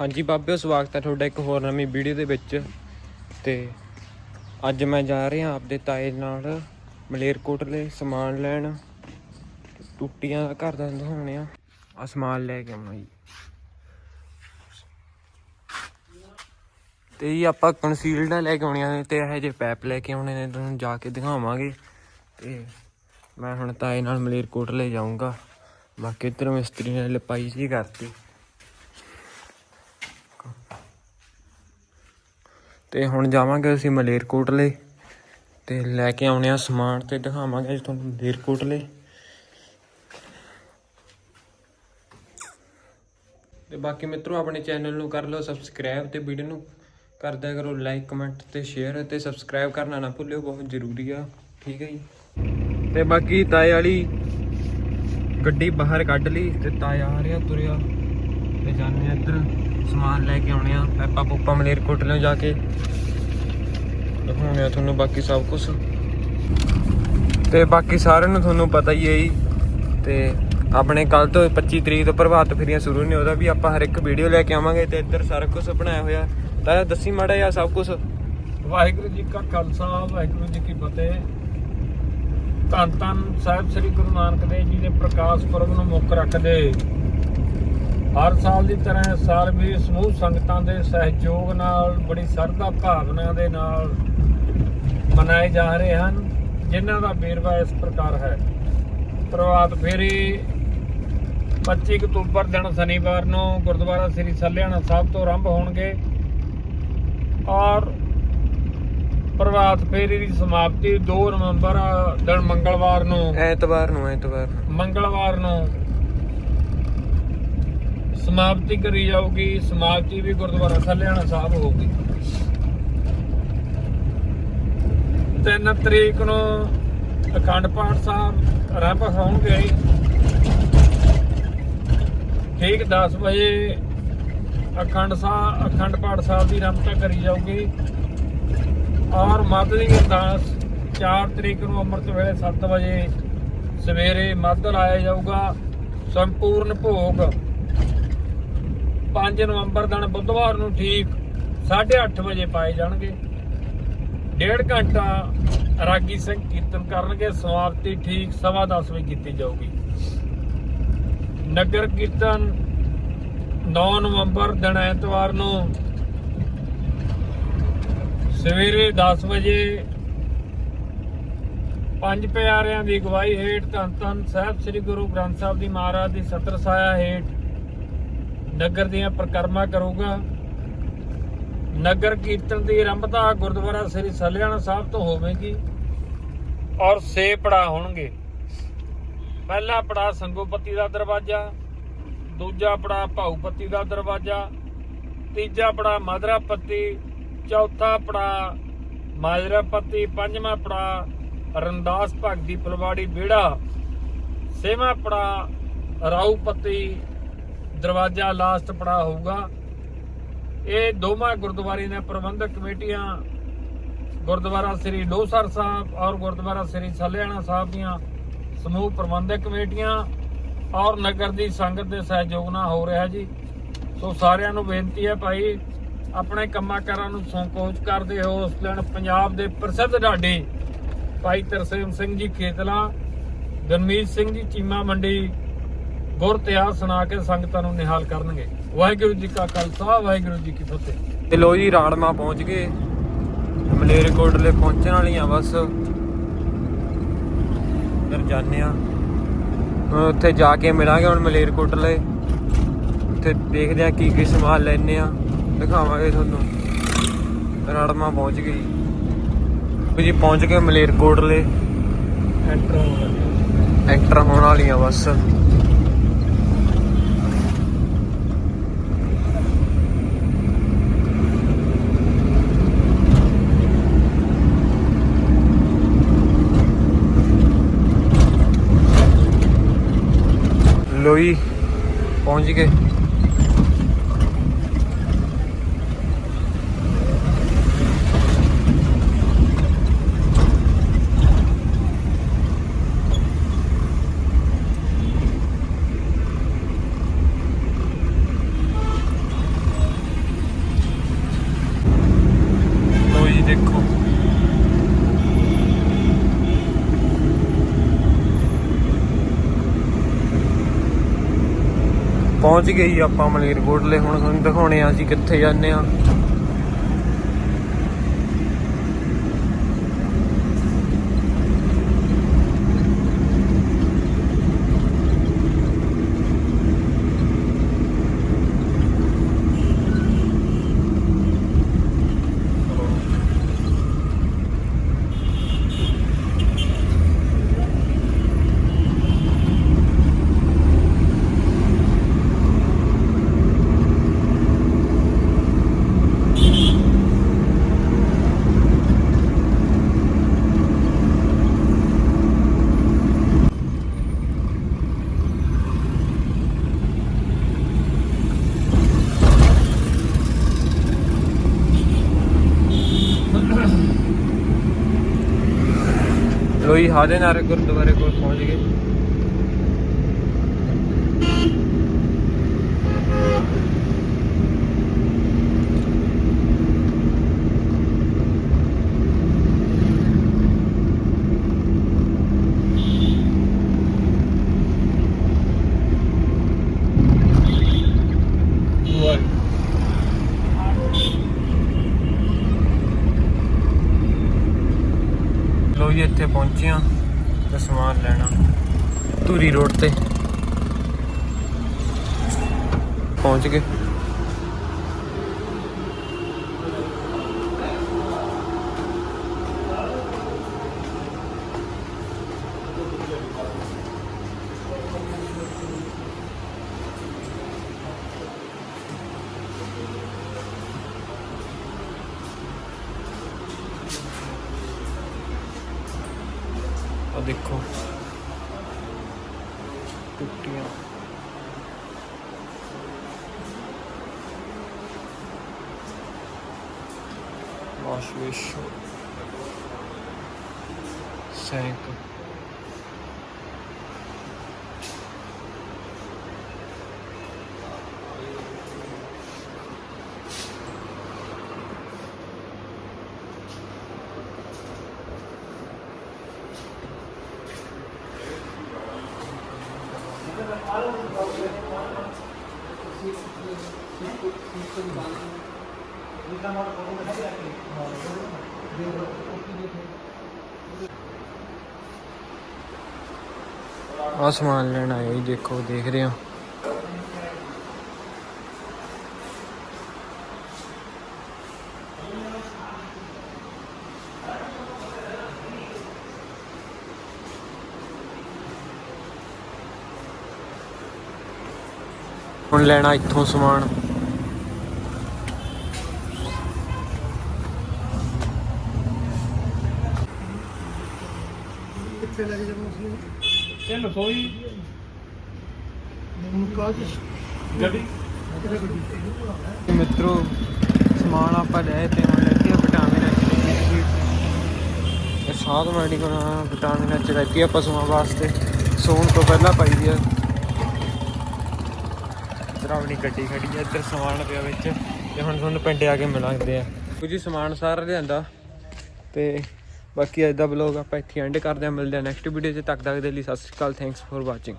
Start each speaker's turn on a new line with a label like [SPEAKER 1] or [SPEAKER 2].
[SPEAKER 1] ਹਾਂਜੀ ਬਾਬਿਓ, ਸਵਾਗਤ ਹੈ ਤੁਹਾਡਾ ਇੱਕ ਹੋਰ ਨਵੀਂ ਵੀਡੀਓ ਦੇ ਵਿੱਚ। ਤੇ ਅੱਜ ਮੈਂ ਜਾ ਰਿਹਾ ਆਪਦੇ ਤਾਏ ਨਾਲ ਮਲੇਰਕੋਟਲੇ ਸਮਾਨ ਲੈਣ। ਟੁੱਟੀਆਂ ਦਾ ਘਰ ਦਾ ਦਿਖਾਉਣੇ ਆ ਆ ਸਮਾਨ ਲੈ ਕੇ ਆਉਣਾ ਜੀ। ਤੇ ਜੀ ਆਪਾਂ ਕੰਸੀਲਡ ਲੈ ਕੇ ਆਉਣੀਆਂ ਨੇ ਤੇ ਇਹੋ ਜਿਹੇ ਪੈਪ ਲੈ ਕੇ ਆਉਣੇ ਨੇ, ਤੁਹਾਨੂੰ ਜਾ ਕੇ ਦਿਖਾਵਾਂਗੇ। ਤੇ ਮੈਂ ਹੁਣ ਤਾਏ ਨਾਲ ਮਲੇਰਕੋਟਲੇ ਜਾਊਂਗਾ। ਬਾਕੀ ਇੱਧਰ ਮਿਸਤਰੀ ਨੇ ਲਪਾਈ ਜੀ ਕਰਤੀ। ਤੇ ਹੁਣ ਜਾਵਾਂਗੇ ਅਸੀਂ ਮਲੇਰਕੋਟਲੇ ਤੇ ਲੈ ਕੇ ਆਉਣੇ ਆ ਸਮਾਨ ਤੇ ਦਿਖਾਵਾਂਗੇ ਜੀ ਤੁਹਾਨੂੰ ਮਲੇਰਕੋਟਲੇ। ਤੇ ਬਾਕੀ ਮਿੱਤਰੋ, ਆਪਣੇ ਚੈਨਲ ਨੂੰ ਕਰ ਲਓ ਸਬਸਕ੍ਰਾਈਬ ਤੇ ਵੀਡੀਓ ਨੂੰ ਕਰਦਿਆ ਕਰੋ ਲਾਈਕ ਕਮੈਂਟ ਤੇ ਸ਼ੇਅਰ ਤੇ ਸਬਸਕ੍ਰਾਈਬ ਕਰਨਾ ਨਾ ਭੁੱਲਿਓ, ਬਹੁਤ ਜ਼ਰੂਰੀ ਆ। ਠੀਕ ਹੈ ਜੀ? ਤੇ ਬਾਕੀ ਤਾਏ ਵਾਲੀ ਗੱਡੀ ਬਾਹਰ ਕੱਢ ਲਈ ਤੇ ਤਾਇਆ ਆ ਰਿਹਾ ਤੁਰਿਆ ਤੇ ਜਾਂਦੇ ਆ ਇੱਧਰ। ਸਮਾਨ ਲੈ ਕੇ ਆਉਣੇ ਆ। ਪੈਪਾ ਪੂਪਾ ਮਲੇਰਕੋਟਲੇ ਜਾ ਕੇ ਦਿਖਾਉਣੇ ਆ ਤੁਹਾਨੂੰ ਬਾਕੀ ਸਭ ਕੁਝ ਤੇ ਬਾਕੀ ਸਾਰਿਆਂ ਨੂੰ ਤੁਹਾਨੂੰ ਪਤਾ ਹੀ ਹੈ ਜੀ। ਤੇ ਆਪਣੇ ਕੱਲ ਤੋਂ 25 ਤਰੀਕ ਤੋਂ ਪ੍ਰਭਾਤ ਫੇਰੀਆਂ ਸ਼ੁਰੂ ਨੇ, ਉਹਦਾ ਵੀ ਆਪਾਂ ਹਰ ਇੱਕ ਵੀਡੀਓ ਲੈ ਕੇ ਆਵਾਂਗੇ ਤੇ ਇੱਧਰ ਸਾਰਾ ਕੁਝ ਬਣਾਇਆ ਹੋਇਆ। ਤਾਂ ਦੱਸੀ ਮਾੜਾ ਜਿਹਾ ਸਭ ਕੁਝ
[SPEAKER 2] ਵਾਹਿਗੁਰੂ ਜੀ ਕਾ ਖਾਲਸਾ, ਵਾਹਿਗੁਰੂ ਜੀ ਕੀ ਫਤਿਹ। ਧੰਨ ਧੰਨ ਸਾਹਿਬ ਸ੍ਰੀ ਗੁਰੂ ਨਾਨਕ ਦੇਵ ਜੀ ਦੇ ਪ੍ਰਕਾਸ਼ ਪੁਰਬ ਨੂੰ ਮੁੱਖ ਰੱਖਦੇ। ਹਰ ਸਾਲ ਦੀ ਤਰ੍ਹਾਂ ਇਸ ਸਾਲ ਵੀ ਸਮੂਹ ਸੰਗਤਾਂ ਦੇ ਸਹਿਯੋਗ ਨਾਲ ਬੜੀ ਸਰਦਾ ਭਾਵਨਾ ਦੇ ਨਾਲ ਮਨਾਏ ਜਾ ਰਹੇ ਹਨ ਜਿਨ੍ਹਾਂ ਦਾ ਵੇਰਵਾ ਇਸ ਪ੍ਰਕਾਰ ਹੈ। ਪ੍ਰਭਾਤ ਫੇਰੀ 25 ਅਕਤੂਬਰ ਦਿਨ ਸ਼ਨੀਵਾਰ ਨੂੰ ਗੁਰਦੁਆਰਾ ਸ੍ਰੀ ਸੱਲਿਆਣਾ ਸਾਹਿਬ ਤੋਂ ਆਰੰਭ ਹੋਣਗੇ ਔਰ ਪ੍ਰਭਾਤ ਫੇਰੀ ਦੀ ਸਮਾਪਤੀ 2 ਨਵੰਬਰ ਦਿਨ ਮੰਗਲਵਾਰ ਨੂੰ
[SPEAKER 1] ਐਤਵਾਰ ਨੂੰ ਐਤਵਾਰ ਨੂੰ।
[SPEAKER 2] ਮੰਗਲਵਾਰ ਨੂੰ ਸਮਾਪਤੀ ਕਰੀ ਜਾਊਗੀ, ਸਮਾਪਤੀ ਵੀ ਗੁਰਦੁਆਰਾ ਸੱਲਿਆਣਾ ਸਾਹਿਬ ਹੋਊਗੀ। 3 ਤਰੀਕ ਨੂੰ ਅਖੰਡ ਪਾਠ ਸਾਹਿਬ ਆਰੰਭ ਹੋਣਗੇ ਠੀਕ 10 ਵਜੇ ਅਖੰਡ ਸਾਹਿਬ ਅਖੰਡ ਪਾਠ ਸਾਹਿਬ ਦੀ ਆਰੰਭਤਾ ਕਰੀ ਜਾਊਗੀ। ਔਰ ਮੱਧ ਦੀ ਅਰਦਾਸ 4 ਤਰੀਕ ਨੂੰ ਅੰਮ੍ਰਿਤ ਵੇਲੇ 7 ਵਜੇ ਸਵੇਰੇ ਮੱਧ ਲਾਇਆ ਜਾਊਗਾ। ਸੰਪੂਰਨ ਭੋਗ 5 ਨਵੰਬਰ ਦਿਨ ਬੁੱਧਵਾਰ ਨੂੰ ਠੀਕ 8:30 ਵਜੇ ਪਾਏ ਜਾਣਗੇ। ਡੇਢ ਘੰਟਾ ਰਾਗੀ ਸਿੰਘ ਕੀਰਤਨ ਕਰਨਗੇ, ਸਮਾਪਤੀ ਠੀਕ 10:30 ਵਜੇ ਕੀਤੀ ਜਾਊਗੀ। ਨਗਰ ਕੀਰਤਨ 9 ਨਵੰਬਰ ਦਿਨ ਐਤਵਾਰ ਨੂੰ ਸਵੇਰੇ 10 ਵਜੇ ਪੰਜ ਪਿਆਰਿਆਂ ਦੀ ਅਗਵਾਈ ਹੇਠ ਧੰਨ ਧੰਨ ਸਾਹਿਬ ਸ੍ਰੀ ਗੁਰੂ ਗ੍ਰੰਥ ਸਾਹਿਬ ਦੀ ਮਹਾਰਾਜ ਦੀ ਸਤਰ ਸਾਇਆ ਹੇਠ ਨਗਰ ਦੀਆਂ ਪ੍ਰਕਰਮਾ ਕਰੂਗਾ। ਨਗਰ ਕੀਰਤਨ ਦੀ ਆਰੰਭਤਾ ਗੁਰਦੁਆਰਾ ਸ੍ਰੀ ਸਲਿਆਣਾ ਸਾਹਿਬ ਤੋਂ ਹੋਵੇਗੀ ਔਰ ਸੇ ਪੜਾ ਹੋਣਗੇ। ਪਹਿਲਾ ਪੜਾ ਸੰਗੋਪਤੀ ਦਾ ਦਰਵਾਜ਼ਾ, ਦੂਜਾ ਪੜਾ ਭਾਊਪਤੀ ਦਾ ਦਰਵਾਜ਼ਾ, ਤੀਜਾ ਪੜਾ ਮਧਰਾਪਤੀ ਚੌਥਾ ਪੜਾ ਮਾਜਰਾਪਤੀ ਪੰਜਵਾਂ ਪੜਾ ਰੰਦਾਸ ਭਗਤੀ ਫਲਵਾੜੀ ਬੇੜਾ ਛੇਵਾਂ ਪੜਾ ਰਾਉਪਤੀ ਦਰਵਾਜ਼ਾ ਲਾਸਟ ਪੜਾ ਹੋਊਗਾ। ਇਹ ਦੋਵਾਂ ਗੁਰਦੁਆਰੇ ਦੀਆਂ ਪ੍ਰਬੰਧਕ ਕਮੇਟੀਆਂ, ਗੁਰਦੁਆਰਾ ਸ੍ਰੀ ਲੋਸਰ ਸਾਹਿਬ ਔਰ ਗੁਰਦੁਆਰਾ ਸ੍ਰੀ ਸੱਲਿਆਣਾ ਸਾਹਿਬ ਦੀਆਂ ਸਮੂਹ ਪ੍ਰਬੰਧਕ ਕਮੇਟੀਆਂ ਔਰ ਨਗਰ ਦੀ ਸੰਗਤ ਦੇ ਸਹਿਯੋਗ ਨਾਲ ਹੋ ਰਿਹਾ ਜੀ। ਸੋ ਸਾਰਿਆਂ ਨੂੰ ਬੇਨਤੀ ਹੈ ਭਾਈ, ਆਪਣੇ ਕੰਮਾਂ ਕਾਰਾਂ ਨੂੰ ਸੰਕੋਚ ਕਰਦੇ ਹੋ। ਉਸ ਦਿਨ ਪੰਜਾਬ ਦੇ ਪ੍ਰਸਿੱਧ ਢਾਡੀ ਭਾਈ ਤਰਸੇਮ ਸਿੰਘ ਜੀ ਖੇਤਲਾ, ਗਰਮੀਤ ਸਿੰਘ ਜੀ ਚੀਮਾ ਮੰਡੀ ਗੁਰ ਤਿਆਰ ਸੁਣਾ ਕੇ ਸੰਗਤਾਂ ਨੂੰ ਨਿਹਾਲ ਕਰਨਗੇ। ਵਾਹਿਗੁਰੂ ਜੀ ਕਾ ਖਾਲਸਾ ਵਾਹਿਗੁਰੂ ਜੀ ਕੀ ਫਤਿਹ।
[SPEAKER 1] ਤੇ ਲੋ ਜੀ ਰਾੜਮਾ ਪਹੁੰਚ ਗਏ। ਮਲੇਰਕੋਟਲੇ ਪਹੁੰਚਣ ਵਾਲੀਆਂ ਬਸ। ਫਿਰ ਜਾਂਦੇ ਆ ਉੱਥੇ ਜਾ ਕੇ ਮਿਲਾਂਗੇ ਹੁਣ ਮਲੇਰਕੋਟਲੇ। ਉੱਥੇ ਦੇਖਦੇ ਆ ਕੀ ਕੀ ਸਮਾਨ ਲੈਣੇ ਆ ਦਿਖਾਵਾਂਗੇ ਤੁਹਾਨੂੰ। ਰਾੜਮਾ ਪਹੁੰਚ ਗਈ ਵੀ ਜੀ ਪਹੁੰਚ ਗਏ ਮਲੇਰਕੋਟਲੇ।
[SPEAKER 2] ਐਂਟਰ ਹੋਣਾ
[SPEAKER 1] ਐਂਟਰ ਹੋਣ ਵਾਲੀਆਂ ਬਸ। ਲੋਈ ਪਹੁੰਚ ਗਏ। ਪਹੁੰਚ ਗਏ ਜੀ ਆਪਾਂ ਮਲੇਰਕੋਟਲੇ ਹੁਣ ਤੁਹਾਨੂੰ ਦਿਖਾਉਣੇ ਆ ਅਸੀਂ ਕਿੱਥੇ ਜਾਂਦੇ ਆ। ਲੋਈ ਹਾਦੇ ਨਾਰੇ ਗੁਰਦੁਆਰੇ ਕੋਲ ਪਹੁੰਚ ਗਏ ਲੋ ਜੀ ਇੱਥੇ ਪਹੁੰਚੇ ਆ ਤੇ ਸਮਾਨ ਲੈਣਾ। ਧੂਰੀ ਰੋਡ ਤੇ। ਪਹੁੰਚ ਗਏ। ਆ ਦੇਖੋ। ਟੁੱਟੀਆਂ। ਵਾਸ਼ ਵੇਸ਼। ਸੈਂਕ। ਆ ਸਮਾਨ ਲੈਣ ਆਏ ਜੀ ਦੇਖੋ ਦੇਖ ਰਹੇ ਹਾਂ। ਹੁਣ ਲੈਣਾ ਇੱਥੋਂ ਸਮਾਨ।
[SPEAKER 3] ਕਿੱਥੇ ਲੈ ਜਾਣਾ ਸੀ
[SPEAKER 2] ਇਹ ਰਸੋਈ
[SPEAKER 3] ਹੁਣ ਕਾਜ
[SPEAKER 2] ਗੱਡੀ।
[SPEAKER 1] ਮਿੱਤਰੋ ਸਮਾਨ ਆਪਾਂ ਲੈ ਤੇ ਹੁਣ ਲੱਗੇ ਵਿਟਾਮਿਨ ਇਹ ਸਾਧ ਮੈਡੀਕਲ ਵਿਟਾਮਿਨ ਐਚ ਰੱਖੀ ਆ ਪਸ਼ੂਆਂ ਵਾਸਤੇ। ਸੌਣ ਤੋਂ ਪਹਿਲਾਂ ਪਾਈ ਦੀ ਆ। ਇੱਧਰ ਆਪਣੀ ਗੱਡੀ ਖੜੀ ਆ, ਇੱਧਰ ਸਮਾਨ ਪਿਆ ਵਿੱਚ ਤੇ ਹੁਣ ਤੁਹਾਨੂੰ ਪਿੰਡ ਆ ਕੇ ਮਿਲਾਂਗੇ ਆ। ਕੁਝ ਸਮਾਨ ਸਾਰਾ ਲਿਆਂਦਾ ਤੇ ਬਾਕੀ ਅੱਜ ਦਾ ਬਲੌਗ ਆਪਾਂ ਇੱਥੇ ਐਂਡ ਕਰਦੇ ਆ, ਮਿਲਦੇ ਆ ਨੈਕਸਟ ਵੀਡੀਓ 'ਚ ਤੱਕ ਤੱਕ ਦੇ ਲਈ ਸਤਿ ਸ਼੍ਰੀ ਅਕਾਲ ਥੈਂਕਸ ਫॉर ਵਾਚਿੰਗ